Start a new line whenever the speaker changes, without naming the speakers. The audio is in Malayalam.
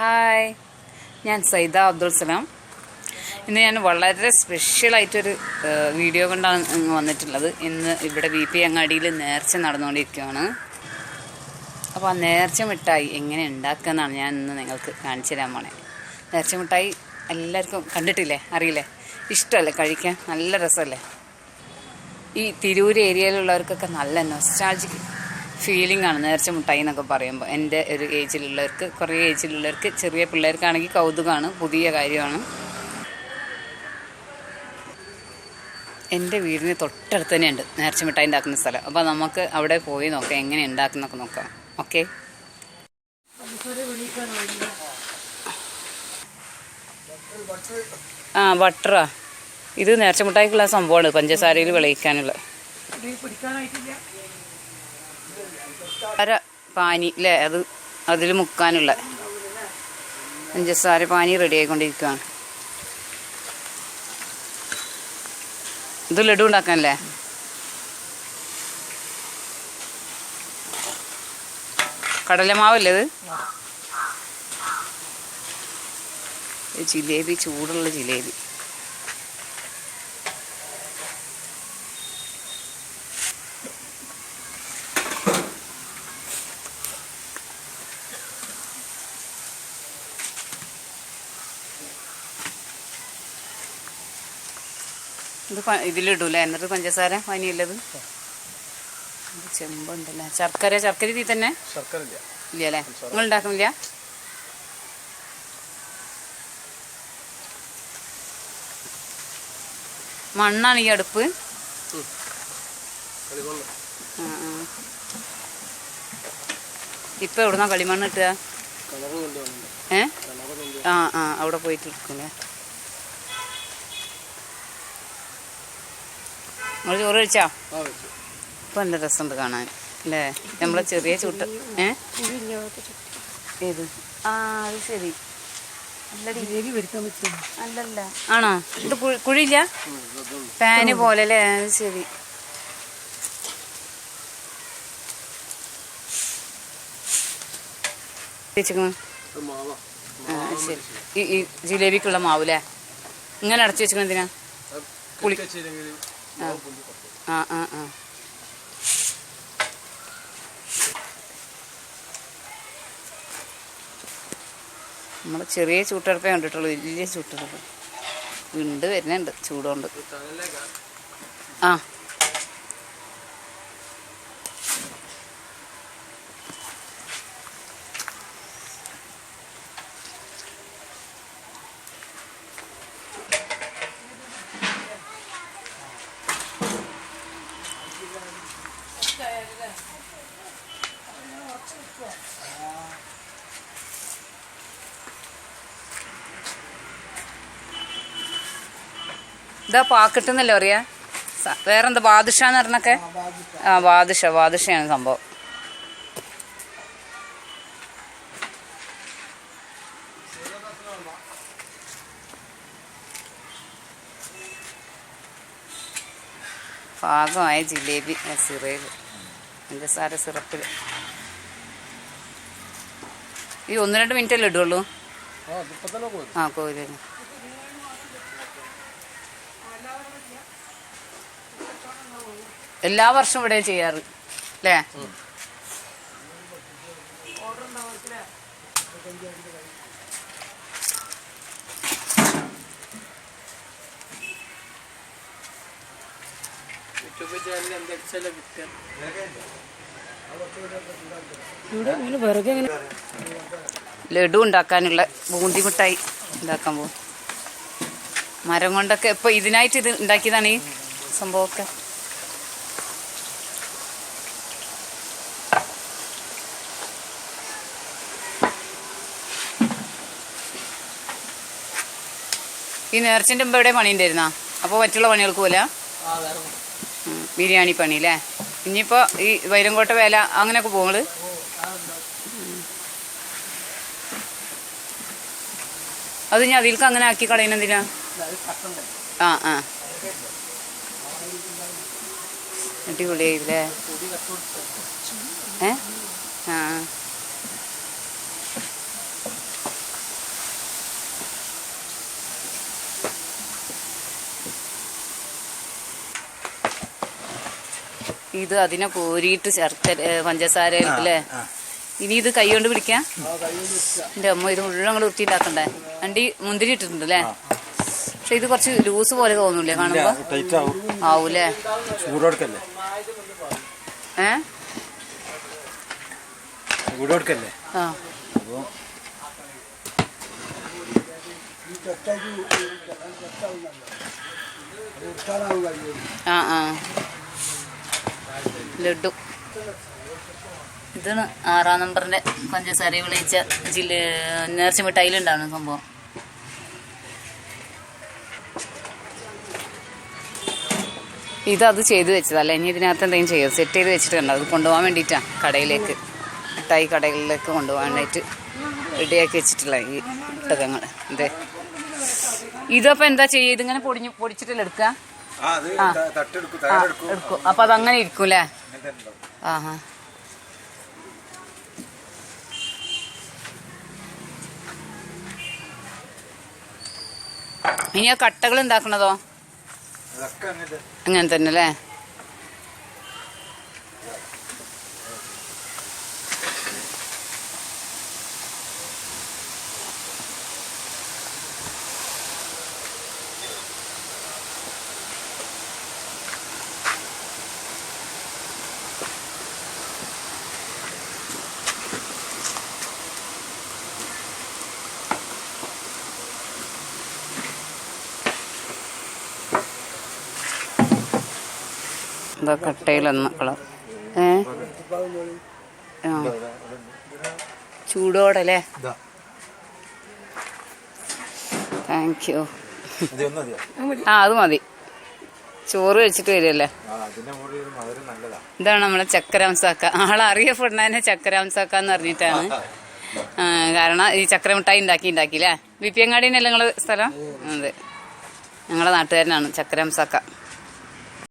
ഹായ്. ഞാൻ സൈദ അബ്ദുൽ സലാം. ഇന്ന് ഞാൻ വളരെ സ്പെഷ്യലായിട്ടൊരു വീഡിയോ കൊണ്ടാണ് വന്നിട്ടുള്ളത്. ഇന്ന് ഇവിടെ ബി പി അങ്ങാടിയിൽ നേർച്ച നടന്നുകൊണ്ടിരിക്കുകയാണ് അപ്പോൾ ആ നേർച്ച മിഠായി എങ്ങനെ ഉണ്ടാക്കുക എന്നാണ് ഞാൻ ഇന്ന് നിങ്ങൾക്ക് കാണിച്ചു തരാൻ പോണേ. നേർച്ച മിഠായി എല്ലാവർക്കും കണ്ടിട്ടില്ലേ? അറിയില്ലേ? ഇഷ്ടമല്ലേ കഴിക്കാൻ? നല്ല രസമല്ലേ? ഈ തിരൂർ ഏരിയയിലുള്ളവർക്കൊക്കെ നല്ല നൊസ്റ്റാൾജിക് ഫീലിംഗ് ആണ് നേർച്ച മുട്ടായി എന്നൊക്കെ പറയുമ്പോൾ എന്റെ ഒരു ഏജിലുള്ളവർക്ക് കുറേ ഏജിലുള്ളവർക്ക് ചെറിയ പിള്ളേർക്കാണെങ്കിൽ കൗതുകമാണ് പുതിയ കാര്യമാണ്. എന്റെ വീടിന് തൊട്ടടുത്ത് തന്നെയുണ്ട് നേർച്ച മിഠായി ഉണ്ടാക്കുന്ന സ്ഥലം. അപ്പോൾ നമുക്ക് അവിടെ പോയി നോക്കാം എങ്ങനെ ഉണ്ടാക്കുന്നൊക്കെ നോക്കാം. ഓക്കെ? ആ ബട്ടറാ. ഇത് നേർച്ച മിഠായിക്കുള്ള സംഭവമാണ് പഞ്ചസാരയിൽ വിളയിക്കാനുള്ള. അര പാനി അല്ലേ അത് അതിൽ മുക്കാനുള്ള പഞ്ചസാര പാനി റെഡി ആയിക്കൊണ്ടിരിക്കുകയാണ് ഇത് ലഡു ഉണ്ടാക്കാനല്ലേ? കടലമാവല്ലേ ഇത്? ഇത് ജിലേബി ചൂടുള്ള ജിലേബി. ഇത് ഇതിലിടൂലേ? എന്നിട്ട് പഞ്ചസാര പനിയുള്ളത് ചെമ്പുണ്ടല്ലേ? ശർക്കര ശർക്കര തീ തന്നെ?
ശർക്കര ഇല്ല
അല്ലേ നിങ്ങൾ ഉണ്ടാക്കുന്നില്ല മണ്ണാണ് ഈ അടുപ്പ്. ഇപ്പൊ എവിടുന്നാ കളിമണ്ണ് കിട്ടുക? ഏ? ആ ആ. അവിടെ പോയിട്ട് എടുക്കൂലേ നിങ്ങൾ ചോറ് കഴിച്ചാ? ഇപ്പൊ നല്ല രസമുണ്ട് കാണാൻ അല്ലേ? നമ്മളെ ചെറിയ ചൂട്ട് ഏ? ഏത്? ആ അത് ശരി. അല്ലല്ല. ആണോ? ഇത് കുഴി- കുഴിയില്ല? പാന് പോലെ അല്ലേ? അത് ശരി.
മാവ.
ഈ ജിലേബിക്കുള്ള മാവൂലേ ഇങ്ങനെ അടച്ചു വെച്ചിരിക്കണം എന്തിനാ? പുളി. ആ ആ ആ നമ്മൾ ചെറിയ ചൂട്ടടുപ്പേ കണ്ടിട്ടുള്ളൂ വലിയ ചൂട്ടടുപ്പ്. വിണ്ട് വരുന്നുണ്ട് ചൂടുകൊണ്ട് ആ. ഇതാ പാക്കറ്റ് എന്നല്ലേ പറയാ വേറെന്താ ബാദുഷ എന്ന് പറഞ്ഞൊക്കെ? ആ ബാദുഷ. ബാദുഷയാണ് സംഭവം. പാകമായ ജിലേബി സിറേബ്. സിറയിൽ പഞ്ചസാര സിറപ്പിൽ ഈ ഒന്ന് രണ്ട് മിനിറ്റ് അല്ലേ ഇടുള്ളൂ?
ആ
കോരി എല്ലാ വർഷവും ഇവിടെ ചെയ്യാറ് അല്ലേ? ലഡു ഉണ്ടാക്കാനുള്ള ബൂന്തി മിഠായി ഉണ്ടാക്കാൻ പോകും മരം കൊണ്ടൊക്കെ ഇപ്പൊ ഇതിനായിട്ട് ഇത് ഉണ്ടാക്കിയതാണ് ഈ സംഭവമൊക്കെ. ഈ നേർച്ചിന്റെ മുമ്പ് എവിടെ പണി ഉണ്ടായിരുന്നാ? അപ്പോൾ മറ്റുള്ള പണികൾക്ക് പോലെ? ബിരിയാണി പണി അല്ലേ ഇനിയിപ്പോൾ ഈ വൈരങ്കോട്ട വേല അങ്ങനെയൊക്കെ പോകുന്നത് അത് ഞാൻ അതിൽക്ക് അങ്ങനെ ആക്കി കളയുന്നെന്തിനാ ആ ആ. അടിപൊളിയായില്ലേ ഏ ആ ഇത് അതിനെ കോരിയിട്ട് ശർക്കര ഏ, പഞ്ചസാര അല്ലേ ഇനി ഇത് കൈ കൊണ്ട് പിടിക്കാം എന്റെ അമ്മ ഇത് മുഴുവൻ അങ്ങോട്ട് വൃത്തിയില്ലാക്കണ്ടേ അണ്ടി മുന്തിരി ഇട്ടിട്ടുണ്ട് അല്ലേ പക്ഷെ ഇത് കുറച്ച് ലൂസ് പോലെ തോന്നൂലേ കാണുമ്പോ
ടൈറ്റ് ആവും
ആവൂലേ
ചൂടോടുക്കല്ലേ
ഏ
ചൂടോടുക്കല്ലേ
ആ
അപ്പോൾ
ആ ആ ലഡു. ഇതാണ് ആറാം നമ്പറിന്റെ പഞ്ചസാര വിളയിച്ച ജില്ല നേർച്ച മിഠായിലുണ്ടാവുന്ന സംഭവം. ഇത് അത് ചെയ്ത് വെച്ചതല്ല? ഇനി ഇതിനകത്ത് എന്തെങ്കിലും ചെയ്ത് സെറ്റ് ചെയ്ത് വെച്ചിട്ടുണ്ട് അത് കൊണ്ടുപോകാൻ വേണ്ടിയിട്ടാണ് കടയിലേക്ക് മിഠായി കടകളിലേക്ക് കൊണ്ടുപോകാൻ വേണ്ടിയിട്ട് റെഡിയാക്കി വെച്ചിട്ടുള്ള ഈ പുസ്തകങ്ങൾ അതെ ഇതപ്പോൾ എന്താ ചെയ്യുക ഇതിങ്ങനെ പൊടിഞ്ഞ് പൊടിച്ചിട്ടല്ലേ എടുക്കുക?
ആ
എടുക്കും. അപ്പൊ അതങ്ങനെ ഇരിക്കൂലേ
അങ്ങനത്തെ ഉണ്ടാവും.
ആഹാ. ഇനി ആ കട്ടകൾ ഉണ്ടാക്കണതോ? അങ്ങനെ തന്നെ അല്ലേ? എന്താ കട്ടയിലൊന്ന് കളർ ഏ? ആ. ചൂടോടല്ലേ?
ഇതാ.
താങ്ക് യു ആ അത് മതി. ചോറ് കഴിച്ചിട്ട് വരുമല്ലേ
ആ അതിന്റെ മുകളിൽ മധുരം നല്ലതാ.
ഇതാണ് നമ്മളെ ചക്കരാംസാക്ക ആളറിയപ്പെടുന്നതിനെ ചക്കരാംസാക്ക എന്ന് പറഞ്ഞിട്ടാണ്. കാരണം ഈ ചക്കര മിഠായി ഉണ്ടാക്കി ഉണ്ടാക്കിയില്ലേ ബി പി നിങ്ങൾ സ്ഥലം? അതെ. ഞങ്ങളുടെ നാട്ടുകാരനാണ് ചക്കരാംസാക്ക